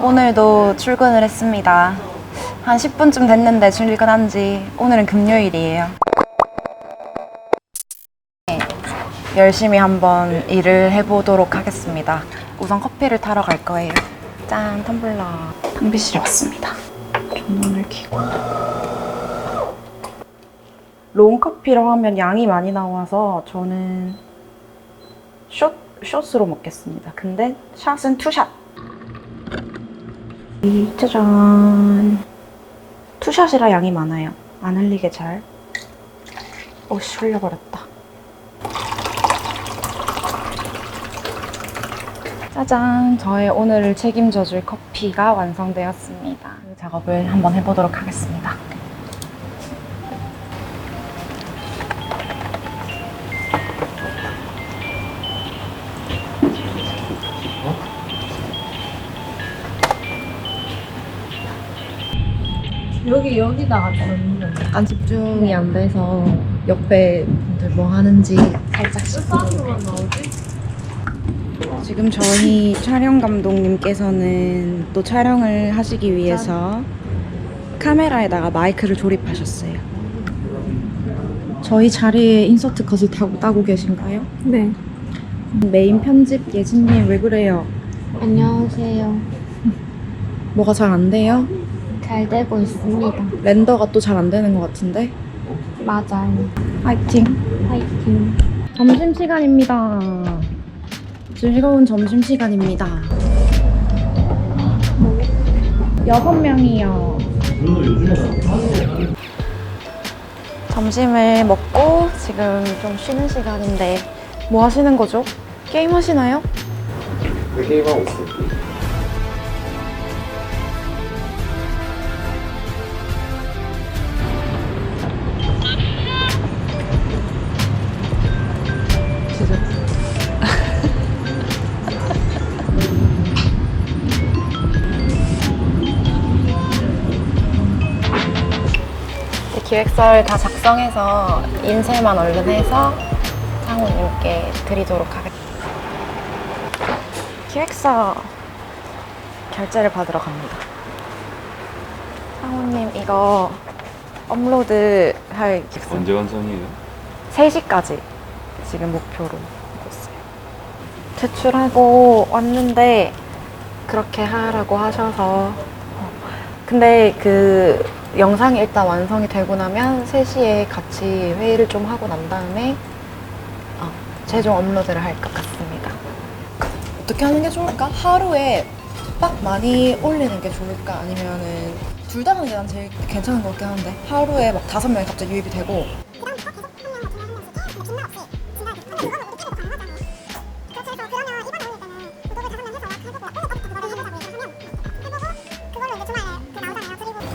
오늘도 출근을 했습니다. 한 10분쯤 됐는데 출근한 지 오늘은 금요일이에요. 네, 열심히 한번 일을 해보도록 하겠습니다. 우선 커피를 타러 갈 거예요. 짠, 텀블러. 탕비실에 왔습니다. 전원을 켜고. 롱커피라고 하면 양이 많이 나와서 저는 숏, 숏으로 먹겠습니다. 근데 샷은 투샷. 이, 짜잔. 투샷이라 양이 많아요. 안 흘리게 잘. 오씨, 흘려버렸다. 짜잔. 저의 오늘을 책임져줄 커피가 완성되었습니다. 그 작업을 한번 해보도록 하겠습니다. 여기 여기다가 넣는 약간 집중이 안 돼서 옆에 분들 뭐 하는지 살짝씩 쌀로만 나오지? 지금 저희 촬영 감독님께서는 또 촬영을 하시기 위해서 카메라에다가 마이크를 조립하셨어요. 저희 자리에 인서트 컷을 타고 따고 계신가요? 네. 메인 편집 예진님 왜 그래요? 안녕하세요. 뭐가 잘 안 돼요? 잘 되고 있습니다. 렌더가 또 잘 안 되는 것 같은데? 맞아요. 화이팅! 화이팅. 점심시간입니다. 즐거운 점심시간입니다. 여섯 명이요. 점심을 먹고 지금 좀 쉬는 시간인데 뭐 하시는 거죠? 게임 하시나요? 게임하고 있어요. 기획서를 다 작성해서 인쇄만 얼른 해서 상우님께 드리도록 하겠습니다. 기획서 결제를 받으러 갑니다. 상우님 이거 업로드 할 기획서 언제 완성이에요? 3시까지 지금 목표로 하고 있어요. 제출하고 왔는데 그렇게 하라고 하셔서 어, 근데 그 영상이 일단 완성이 되고 나면 3시에 같이 회의를 좀 하고 난 다음에 어, 최종 업로드를 할 것 같습니다. 어떻게 하는 게 좋을까? 하루에 빡 많이 올리는 게 좋을까? 아니면은 둘 다 하는 게 난 제일 괜찮은 것 같긴 한데 하루에 막 다섯 명이 갑자기 유입이 되고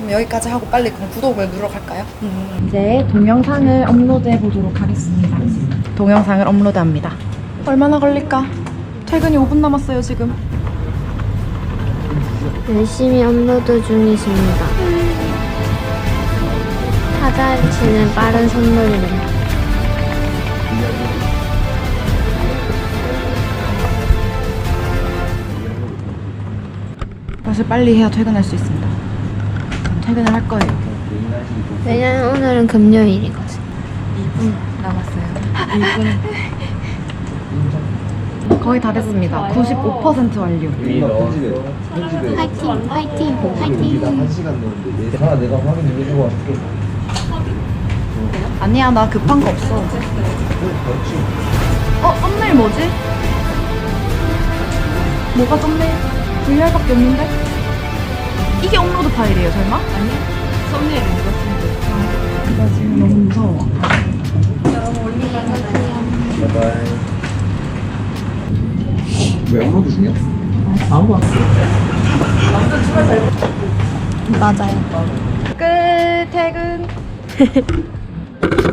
그럼 여기까지 하고 빨리 그럼 구독을 누르러 갈까요? 이제 동영상을 업로드해 보도록 하겠습니다. 동영상을 업로드합니다. 얼마나 걸릴까? 퇴근이 5분 남았어요, 지금. 열심히 업로드 중이십니다. 타자치는 빠른 선물입니다. 사실 빨리 해야 퇴근할 수 있습니다. 전 퇴근을 할 거예요. 왜냐면 오늘은 금요일이거든. 2분 남았어요. 2분. 거의 다 됐습니다. 95% 완료. 화이팅, 화이팅, 화이팅. 한 시간 넣는데 얘 하나 내가 확인해 주고 할게. 아니야, 나 급한 거 없어. 어, 썸네일 뭐지? 뭐가 썸네일? VR밖에 없는데? 이게 업로드 파일이에요, 설마? 아니, 썸네일은 이거 나 지금 너무 무서워. 바이바이. 왜 업로드 중이야? 아무 안 맞아요. 끝, 퇴근.